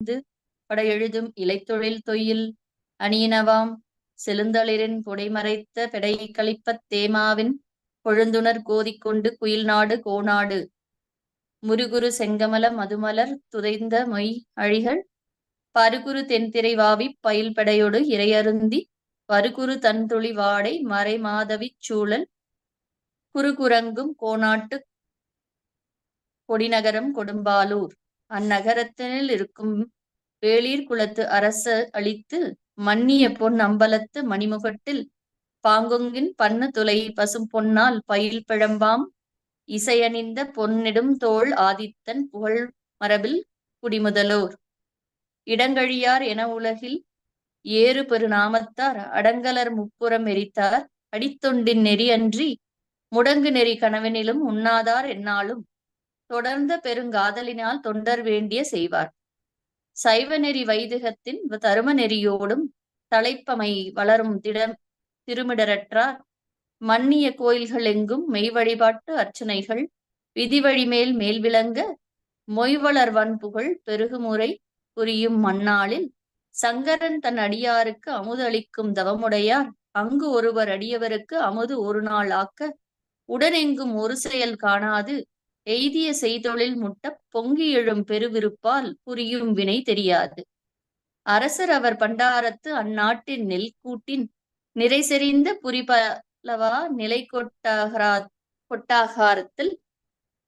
இருந்து படையெழுதும் இலைத்தொழில் தொயில் அணியினவாம். செழுந்தளிரின் புடைமறைத்த பெடை கழிப்பத் தேமாவின் பொழுந்துணர் கோதிக்கொண்டு குயில் நாடு கோநாடு. முருகுரு செங்கமல மதுமலர் துதைந்த மொய் அழிகள். பருகுரு தென்திரை வாவிப் பயில்படையொடு இறையருந்தி வருகுரு தன்துளி வாடை மறை மாதவி சூழல். குறுகுரங்கும் கோநாட்டு கொடிநகரம் கொடும்பாலூர். அந்நகரத்தினில் இருக்கும் வேளிர் குலத்து அரச அளித்து மன்னிய பொன் அம்பலத்து மணிமுகட்டில் பாங்கொங்கின் பண்ணு துளை பசும் பொன்னால் பயில் பிழம்பாம் இசையணிந்த பொன்னிடும் தோள் ஆதித்தன் புகழ் மரபில் குடிமுதலோர். இடங்கழியார் என உலகில் ஏறு பெருநாமத்தார் அடங்கலர் முப்புறம் எரித்தார் அடித்தொண்டின் நெறி அன்றி முடங்கு நெறி கனவினிலும் உண்ணாதார் என்னாலும் தொடர்ந்த பெருங்காதலினால் தொண்டர் வேண்டிய செய்வார். சைவ நெறி வைதிகத்தின் தரும நெறியோடும் தலைப்பமை வளரும் திடம் திருமிடரற்றார். மன்னிய கோயில்கள் எங்கும் மெய் வழிபாட்டு அர்ச்சனைகள் விதிவழி மேல் மேல் விளங்க மொய்வளர் வன்புகழ் பெருகுமுறை புரியும் மண்ணாளில் சங்கரன் தன் அடியாருக்கு அமுது அளிக்கும் தவமுடையார். அங்கு ஒருவர் அடியவருக்கு அமுது ஒரு நாள் ஆக்க உடனெங்கும் ஒரு செயல் காணாது. எய்திய செய்தொழில் முட்ட பொங்கி எழும் பெருவிருப்பால் புரியும் வினை தெரியாது. அரசர் அவர் பண்டாரத்து அந்நாட்டின் நெல் கூட்டின் நிறை செறிந்த புரிபலவா நிலை கொட்டாகரா கொட்டாகாரத்தில்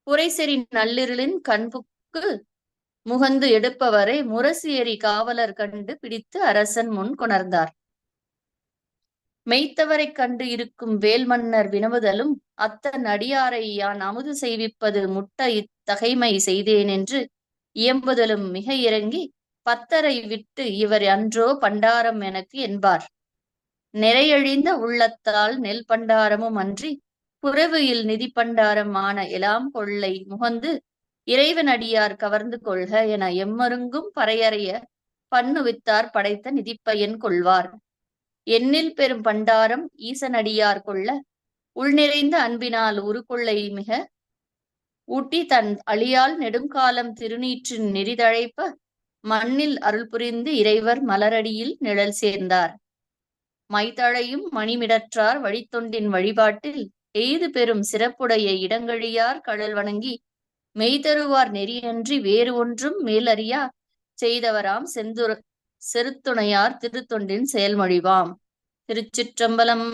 புரைசெறி நள்ளிருளின் கண்புக்கு முகந்து எடுப்பவரை முரசு எறி காவலர் கண்டு பிடித்து அரசன் முன் கொணர்ந்தார். மெய்த்தவரைக் கண்டு இருக்கும் வேல்மன்னர் வினவுதலும் அத்தன் அடியாரை யான் அமுது செய்விப்பது முட்ட இத்தகைமை செய்தேன் என்று இயம்புதலும் மிக இறங்கி பத்தரை விட்டு இவர் அன்றோ பண்டாரம் எனக்கு என்பார். நிறையழிந்த உள்ளத்தால் நெல் பண்டாரமும் அன்றி புறவியில் நிதி பண்டாரம் ஆன எலாம் கொள்ளை முகந்து இறைவன் அடியார் கவர்ந்து கொள்க என எம்மருங்கும் பறையறைய பண்ணுவித்தார் படைத்த நிதிப்பயன் கொள்வார். எண்ணில் பெரும் பண்டாரம் ஈசனடியார் கொள்ள உள்நிறைந்த அன்பினால் உருக்கொள்ளை மிக ஊட்டி தன் அழியால் நெடுங்காலம் திருநீற்றின் நெறிதழைப்ப மண்ணில் அருள் புரிந்து இறைவர் மலரடியில் நிழல் சேர்ந்தார். மைத்தழையும் மணிமிடற்றார் வழித்தொண்டின் வழிபாட்டில் எய்து பெரும் சிறப்புடைய இடங்கழியார் கடல் வணங்கி மெய்தருவார் நெறியன்றி வேறு ஒன்றும் மேலறியா செய்தவராம் செந்துர செருத்துணையார் திருத்தொண்டின் செயல்மொழிவாம். திருச்சிற்றம்பலம்.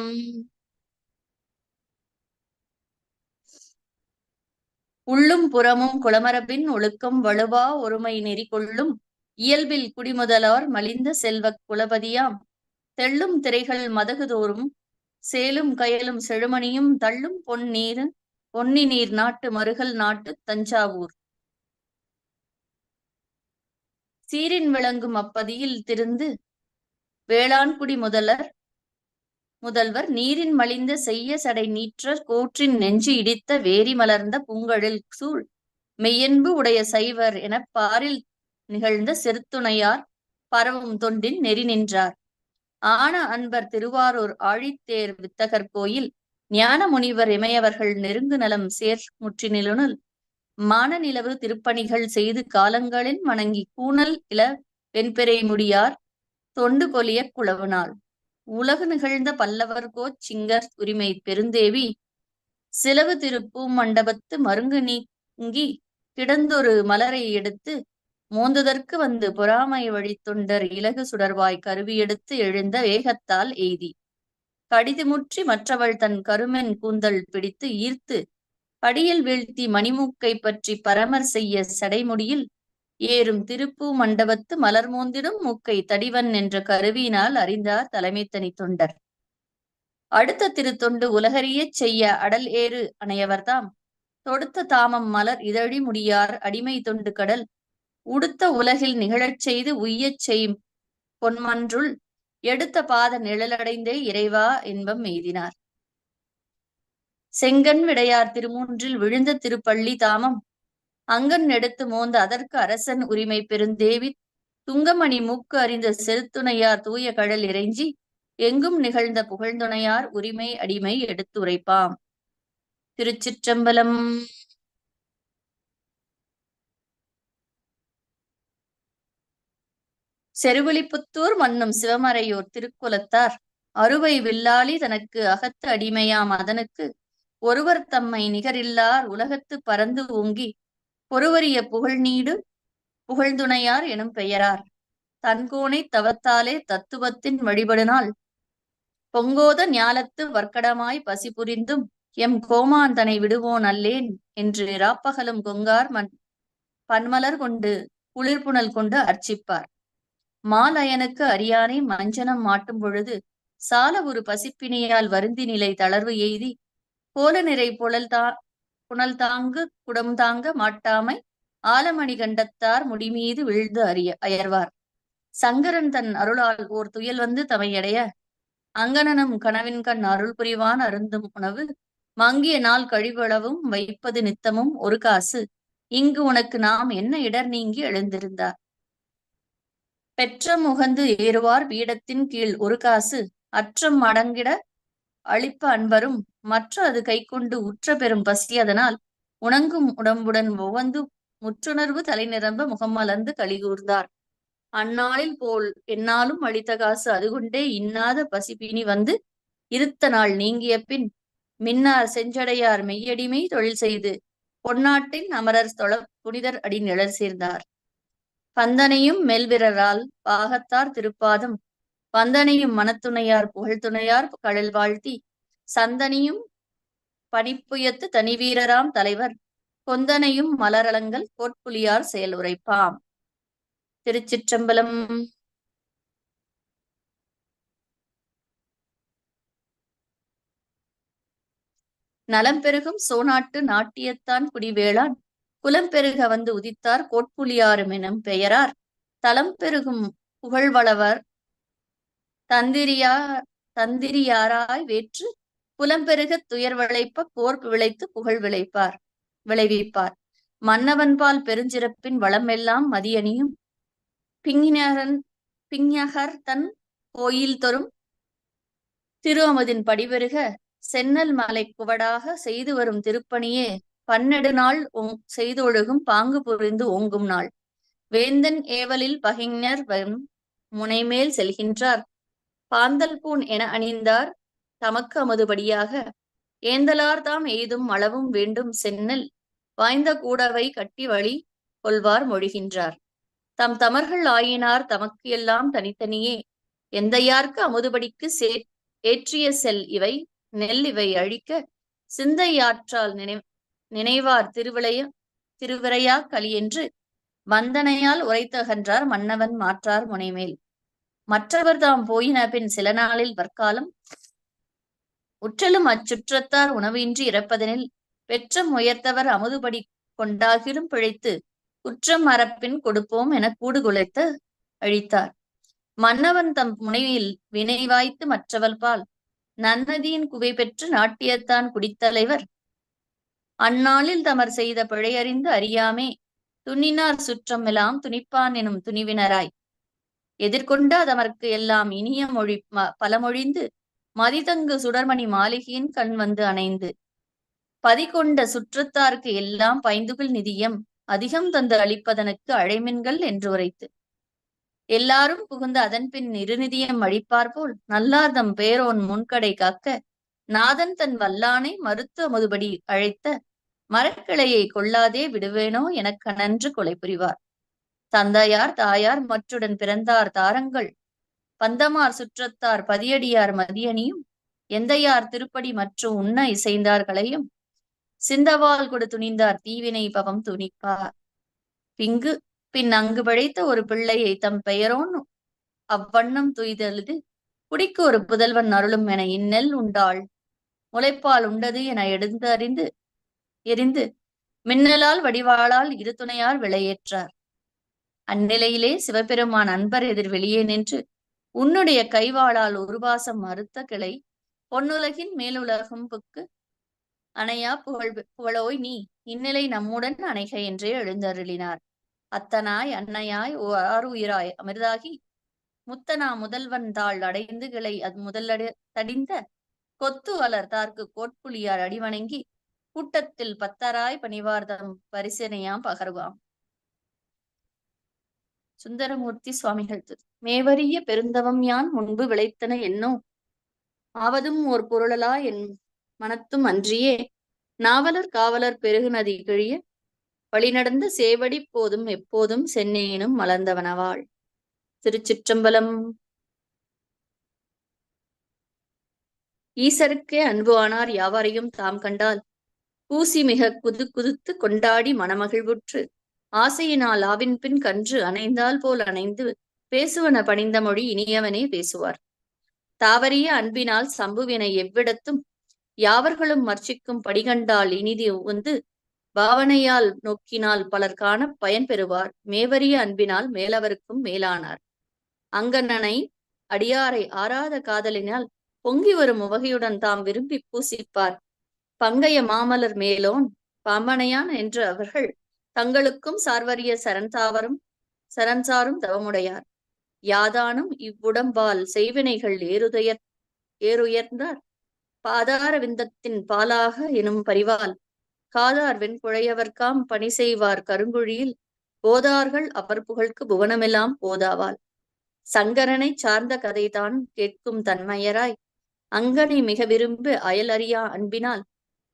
உள்ளும் புறமும் குளமரபின் ஒழுக்கம் வலுவா ஒருமை நெறி கொள்ளும் இயல்பில் குடிமுதலார் மலிந்த செல்வக் குலபதியாம். தெள்ளும் திரைகள் மதகுதோறும். சேலும் கயலும் செழுமணியும் தள்ளும் பொன்னீர் பொன்னி நீர் நாட்டு மருகல் நாட்டு தஞ்சாவூர். சீரின் விளங்கும் அப்பதியில் திருந்து வேளாண்குடி முதலர் முதல்வர் நீரின் மலிந்த செய்ய சடை நீற்ற கோற்றின் நெஞ்சு இடித்த வேரி மலர்ந்த பூங்கழில் சூழ் மெய்யன்பு உடைய சைவர் எனப் பாரில் நிகழ்ந்த செருத்துணையார் பரவும் தொண்டின் நெறி நின்றார். ஆன அன்பர் திருவாரூர் ஆழித்தேர் வித்தகர் கோயில் ஞான முனிவர் இமையவர்கள் நெருங்கு நலம் சேர் முற்றினிலுனுள் மானநிலவு திருப்பணிகள் செய்து காலங்களின் வணங்கி கூணல் இள வெண்பெறை முடியார் தொண்டு கொலிய குளவுனாள் உலகு நிகழ்ந்த பல்லவர் சிங்கர் உரிமை பெருந்தேவி சிலவு திருப்பூ மண்டபத்து மருங்கு நீங்கி கிடந்தொரு மலரை எடுத்து மோந்துதற்கு வந்து பொறாமை வழி தொண்டர் இலகு சுடர்வாய் கருவி எடுத்து எழுந்த வேகத்தால் எய்தி. கடிதுமுற்றி மற்றவள் தன் கருமென் கூந்தல் பிடித்து ஈர்த்து படியில் வீழ்த்தி மணிமூக்கை பற்றி பரமர் செய்ய சடைமுடியில் ஏறும் திருப்பூ மண்டபத்து மலர் மோந்திடும் மூக்கை தடிவன் என்ற கருவியினால் அறிந்தார் தலைமை தனி தொண்டர். அடுத்த திருத்தொண்டு உலகறியச் செய்ய அடல் ஏறு அணையவர்தாம். தொடுத்த தாமம் மலர் இதழி முடியார் அடிமை தொண்டு கடல். உடுத்த உலகில் நிகழச் செய்து உய்யச் செய்யும் பொன்மன்றுள் எடுத்த பாத நிழலடைந்தே இறைவா இன்பம் எய்தினார். செங்கன் விடையார் திருமூன்றில் விழுந்த திருப்பள்ளி தாமம். அங்கன் எடுத்து மோந்த அதற்கு அரசன் உரிமை பெருந்தேவி துங்கமணி மூக்கு அறிந்த செருத்துணையார் தூய கடல் இறைஞ்சி. எங்கும் நிகழ்ந்த புகழ்ந்துணையார் உரிமை அடிமை எடுத்துரைப்பாம். திருச்சிற்றம்பலம். செருவழிப்புத்தூர் மன்னும் சிவமறையோர் திருக்குலத்தார். அறுவை வில்லாளி தனக்கு அகத்து அடிமையாம் அதனுக்கு. ஒருவர் தம்மை நிகரில்லார் உலகத்து பறந்து ஓங்கி பொறுவரிய புகழ்நீடு புகழ்ந்துணையார் எனும் பெயரார். தன்கோனை தவத்தாலே தத்துவத்தின் வழிபடுனால் பொங்கோத ஞாலத்து வர்க்கடமாய் பசி புரிந்தும் எம் கோமாந்தனை விடுவோன் அல்லேன் என்று ராப்பகலும் கொங்கார் மண் பன்மலர் கொண்டு குளிர்புணல் கொண்டு அர்ச்சிப்பார். மாலயனுக்கு அரியானை மஞ்சனம் மாட்டும் பொழுது சால ஒரு பசிப்பினியால் வருந்தி நிலை தளர்வு எய்தி கோல நிறை புழல் தா புனல் தாங்கு குடம் தாங்க மாட்டாமை ஆலமணி கண்டத்தார் முடிமீது விழுந்து அறிய அயர்வார். சங்கரன் தன் அருளால் ஓர் துயல் வந்து தமையடைய அங்கனனும் கனவின் கண் அருள் புரிவான் அருந்தும் உணவு மங்கிய நாள் கழிவளவும் வைப்பது நித்தமும் ஒரு காசு இங்கு உனக்கு நாம் என்ன இடர் நீங்கி எழுந்திருந்தார்? பெற்றம் உகந்து ஏறுவார் பீடத்தின் கீழ் ஒரு காசு அற்றம் அடங்கிட அளிப்ப அன்பரும் மற்ற அது கைக்கொண்டு உற்ற பெறும் பசி. அதனால் உணங்கும் உடம்புடன் உவந்து முற்றுணர்வு தலை நிரம்ப முகமலர்ந்து கலிகூர்ந்தார். அந்நாளில் போல் என்னாலும் அளித்த காசு அதுகொண்டே இன்னாத பசிப்பினி வந்து இருத்த நாள் நீங்கிய பின் மின்னார் செஞ்சடையார் மெய்யடிமை தொழில் செய்து பொன்னாட்டின் அமரர் தொழ புனிதர் அடி நிழல் சேர்ந்தார். பந்தனையும் மெல்விரரால் பாகத்தார் திருப்பாதம். பந்தனையும் மனத்துணையார் புகழ்துணையார் கடல் வாழ்த்தி சந்தனியும் பனிப்புயத்து தனிவீரராம் தலைவர். கொந்தனையும் மலரலங்கள் கோட்புலியார் செயல் உரைப்பாம் திருச்சிற்றம்பலம். நலம் பெருகும் சோநாட்டு நாட்டியத்தான் குடிவேளான் குலம் பெருக வந்து உதித்தார் கோட்புலியாரும் எனும் பெயரார். தலம் பெருகும் புகழ்வளவர் தந்திரியா தந்திரியாராய் வேற்று புலம்பெருக துயர் விளைப்ப போர் விளைத்து புகழ் விளைப்பார் விளைவிப்பார். மன்னவன்பால் பெருஞ்சிறப்பின் வளமெல்லாம் மதியணியும். பிங்கினரன் பிங்ஞகர் தன் கோயில் தொறும். திரு அமதின் படிபெருக சென்னல் மலை குவடாக செய்து வரும் திருப்பணியே பன்னெடு நாள் செய்தொழுகும் பாங்கு புரிந்து ஓங்கும் நாள். வேந்தன் ஏவலில் பகைஞர் முனைமேல் செல்கின்றார். பாந்தல் பூன் என அணிந்தார். தமக்கு அமதுபடியாக ஏந்தலார்தாம் எய்தும் அளவும் வேண்டும் சென்னல் வாய்ந்த கூடவை கட்டி வழி கொள்வார் மொழிகின்றார். தம் தமர்கள் ஆயினார் தமக்கு எல்லாம் தனித்தனியே எந்தையார்க்கு அமுதுபடிக்கு சே ஏற்றிய செல் இவை நெல் இவை அழிக்க சிந்தையாற்றால் நினை நினைவார் திருவிளைய திருவிரையா களி என்று வந்தனையால் உரைத்தகன்றார் மன்னவன் மாற்றார் முனைமேல். மற்றவர் தாம் போயின பின் சில நாளில் வற்காலம் உற்றலும் அச்சுற்றத்தார் உணவின்றி இறப்பதனில் பெற்றம் உயர்த்தவர் அமுதுபடி கொண்டாகிலும் பிழைத்து குற்றம் மரப்பின் கொடுப்போம் என கூடு குலைத்து அழித்தார். மன்னவன் தம் முனையில் வினை வாய்த்து மற்றவள் பால் நன்னதியின் குவை பெற்று நாட்டியத்தான் குடித்தலைவர். அந்நாளில் தமர் செய்த பிழையறிந்து அறியாமே துணினார் சுற்றம் எல்லாம் துணிப்பான் எனும் துணிவினராய். எதிர்கொண்ட தமர்க்கு எல்லாம் இனிய மொழி பலமொழிந்து மதிதங்கு சுடர்மணி மாளிகையின் கண் வந்து அணைந்து. பதிகொண்ட சுற்றத்தார்க்கு எல்லாம் பைந்துகள் நிதியம் அதிகம் தந்து அளிப்பதனுக்கு அழைமின்கள் என்று உரைத்து. எல்லாரும் புகுந்து அதன் பின் இருநிதியம் அழிப்பார் போல் நல்லார்தம் பேரோன் முன்கடை காக்க நாதன் தன் வல்லானை மறுத்து அமுதுபடி அழைத்த மரக்கிளையை கொள்ளாதே விடுவேனோ எனக்கு நன்று கொலை புரிவார் தந்தையார் தாயார் மற்றுடன் பிறந்தார் தாரங்கள் பந்தமார் சுற்றத்தார் பதியடியார் மதியனியும் எந்தையார் திருப்படி மற்றும் உண்ண இசைந்தார்களையும் சிந்தவால் கொடு துணிந்தார் தீவினை பவம் துணிப்பார். பிங்கு பின் அங்கு பிழைத்த ஒரு பிள்ளையை தம் பெயரோன் அவ்வண்ணம் துய்தழுது குடிக்கு ஒரு புதல்வன் அருளும் என இந்நெல் உண்டாள். முளைப்பால் உண்டது என எடுத்து அறிந்து எரிந்து மின்னலால் வடிவாளால் இரு துணையார் விளையேற்றார். அந்நிலையிலே சிவபெருமான் அன்பர் எதிர் வெளியே நின்று உன்னுடைய கைவாளால் உருவாசம் மறுத்த கிளை பொன்னுலகின் மேலுலகம் புக்கு. அணையா புகழ் புகழோய் நீ இந்நிலை நம்முடன் அணைக என்றே எழுந்தருளினார். அத்தனாய் அன்னையாய் ஓ ஆறுயிராய் அமிர்தாகி முத்தனா முதல்வன் தாள் அடைந்து கிளை அது முதலடி தடிந்த கொத்து வளர் தார்க்கு கோட்புலியார் அடிவணங்கி கூட்டத்தில் பத்தராய் பணிவார்தம் பரிசனையாம் பகர்வாம். சுந்தரமூர்த்தி சுவாமிகள் மேவரிய பெருந்தவம் யான் முன்பு விளைத்தன என்னோ? ஆவதும் ஓர் பொருளலா என் மனத்தும் அன்றியே. நாவலர் காவலர் பெருகு நதி கிழிய வழிநடந்த சேவடி போதும் எப்போதும் சென்னையினும் மலர்ந்தவனவாள். திருச்சிற்றம்பலம். ஈசருக்கே அன்பு ஆனார் யாவரையும் தாம் கண்டால் பூசி மிக குது குதுத்து கொண்டாடி மனமகிழ்வுற்று ஆசையினால் ஆவின் பின் கன்று அணைந்தால் போல் அணைந்து பேசுவன பணிந்த மொழி இனியவனே பேசுவார். தாவரிய அன்பினால் சம்புவினை எவ்விடத்தும் யாவர்களும் மர்ச்சிக்கும் படிகண்டால் இனிதி உந்து பாவனையால் நோக்கினால் பலர் காண பயன் பெறுவார். மேவரிய அன்பினால் மேலவருக்கும் மேலானார். அங்கண்ணனை அடியாரை ஆறாத காதலினால் பொங்கி வரும் உவகையுடன் தாம் விரும்பி பூசிப்பார். பங்கைய மாமலர் மேலோன் பாம்பனையான் என்று அவர்கள் தங்களுக்கும் சார்வரிய சரந்தாவரும் சரண்சாரும் தவமுடையார். யாதானும் இவ்வுடம்பால் செய்வினைகள் ஏறுதயர் ஏறுயர்ந்தார். பாதார விந்தத்தின் பாலாக எனும் பரிவால் காதார் வெண்குழையவர்க்காம் பணி செய்வார் கருங்குழியில் போதார்கள் அவர் புகழ்க்கு புவனமெல்லாம் போதாவாள் சங்கரனை சார்ந்த கதைதான் கேட்கும் தன்மையராய். அங்கனை மிக விரும்பு அயலறியா அன்பினால்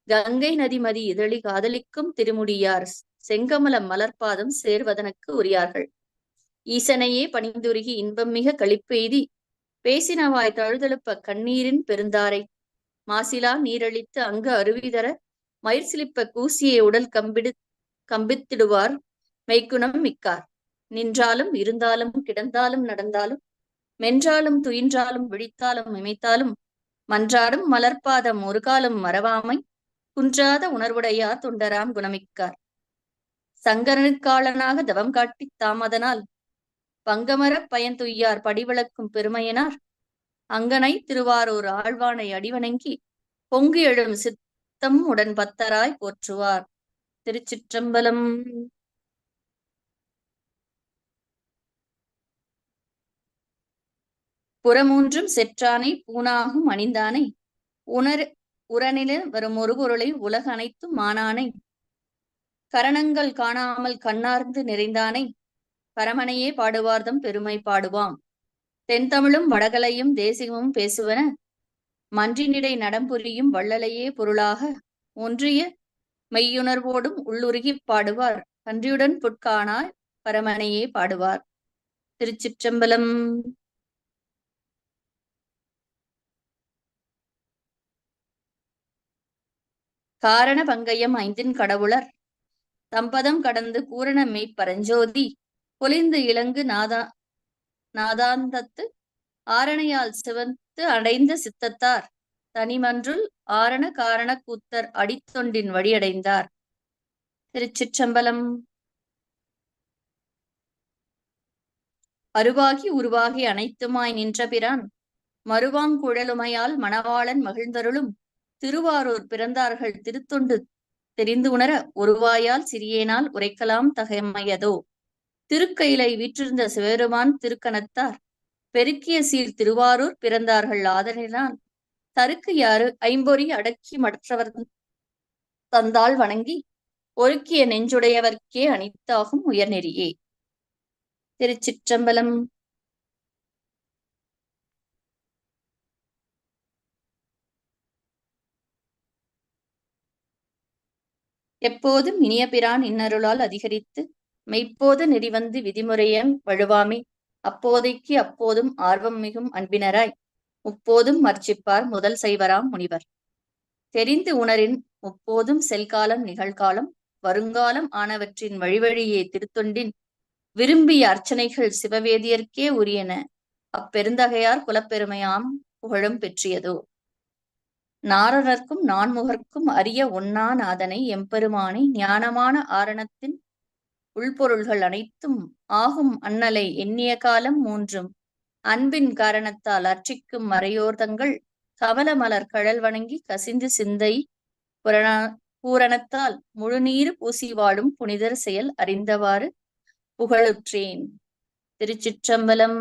கங்கை நதிமதி இதழி காதலிக்கும் திருமுடியார் செங்கமலம் மலர்பாதம் சேர்வதனுக்கு உரியார்கள். ஈசனையே பணிந்துருகி இன்பம் மிக களிப்பெய்தி பேசினவாய் தழுதழுப்ப கண்ணீரின் பெருந்தாரை. மாசிலா நீரழித்து அங்கு அருவிதர மயிர் சிலிப்ப கூசியை உடல் கம்பிடு கம்பித்திடுவார் மெய்க்குணம் மிக்கார். நின்றாலும் இருந்தாலும் கிடந்தாலும் நடந்தாலும் மென்றாலும் துயின்றாலும் விழித்தாலும் இமைத்தாலும் மன்றாடும் மலர்பாதம் ஒரு காலம் மறவாமை குன்றாத உணர்வுடையார் தொண்டராம் குணமிக்கார். சங்கரனுக்காளனாக தவம் காட்டி தாமதனால் பங்கமரப் பயன் துய்யார் படிவிளக்கும் பெருமையனார். அங்கனை திருவாரூர் ஆழ்வானை அடிவணங்கி பொங்கு எழும் சித்தம் உடன் பத்தராய் போற்றுவார். திருச்சிற்றம்பலம். புறமூன்றும் செற்றானை பூனாகும் அணிந்தானை. உணர் உரனில வரும் ஒரு பொருளை உலக அனைத்தும் மானானை. கரணங்கள் காணாமல் கண்ணார்ந்து நிறைந்தானை பரமனையே பாடுவார்தம் பெருமை பாடுவாம். தென்தமிழும் வடகலையும் தேசிகமும் பேசுவன மன்றினிடை நடம்புரியும் வள்ளலையே பொருளாக ஒன்றிய மெய்யுணர்வோடும் உள்ளுருகிப் பாடுவார். கன்றியுடன் புட்கானாய் பரமனையே பாடுவார். திருச்சிற்றம்பலம். காரண பங்கயம் ஐந்தின் கடவுளர் தம்பதம் கடந்து பூரண மெய்ப்பரஞ்சோதி பொலிந்து இலங்கு நாதா நாதாந்தத்து ஆரணையால் சிவந்து அடைந்த சித்தத்தார் தனிமன்றுள் ஆரண காரண கூத்தர் அடித்தொண்டின் வழியடைந்தார். திருச்சிற்றம்பலம். அருவாகி உருவாகி அனைத்துமாய் நின்ற பிரான் மறுவாங்குழலுமையால் மணவாளன் மகிழ்ந்தருளும் திருவாரூர் பிறந்தார்கள் திருத்தொண்டு தெரிந்து உணர ஒருவாயால் சிறியேனால் உரைக்கலாம் தகைமையதோ. திருக்கையிலை வீற்றிருந்த சிவபெருமான் திருக்கணத்தார். பெருக்கிய சீர் திருவாரூர் பிறந்தார்கள் ஆதரினால் தருக்கு யாரு ஐம்பொறி அடக்கி மற்றவர் தந்தால் வணங்கி ஒருக்கிய நெஞ்சுடையவர்க்கே அனித்தாகும் உயர்நெறியே. திருச்சிற்றம்பலம் எப்போதும் இனிய பிரான் இன்னருளால் அதிகரித்து மெய்ப்போது நெறிவந்து விதிமுறையம் வழுவாமே அப்போதைக்கு அப்போதும் ஆர்வம் மிகும் அன்பினராய் முப்போதும் மர்ச்சிப்பார் முதல் செய்வராம் முனிவர். தெரிந்து உணரின் முப்போதும் செல்காலம் நிகழ்காலம் வருங்காலம் ஆனவற்றின் வழிவழியே திருத்தொண்டின் விரும்பிய அர்ச்சனைகள் சிவவேதியர்க்கே உரியன அப்பெருந்தகையார் குலப்பெருமையாம் புகழும் பெற்றியதோ. நாரணர்க்கும் நான்முகர்க்கும் அரிய ஒன்னா நாதனை எம்பெருமானை ஞானமான ஆரணத்தின் உள்பொருள்கள் அனைத்தும் ஆகும் அண்ணலை எண்ணிய காலம் மூன்றும். அன்பின் காரணத்தால் அர்ச்சிக்கும் மறையோர்தங்கள் கமல மலர் கழல் வணங்கி கசிந்து சிந்தை புரண பூரணத்தால் முழுநீர் பூசி வாடும் புனிதர் செயல் அறிந்தவாறு புகழுற்றேன். திருச்சிற்றம்பலம்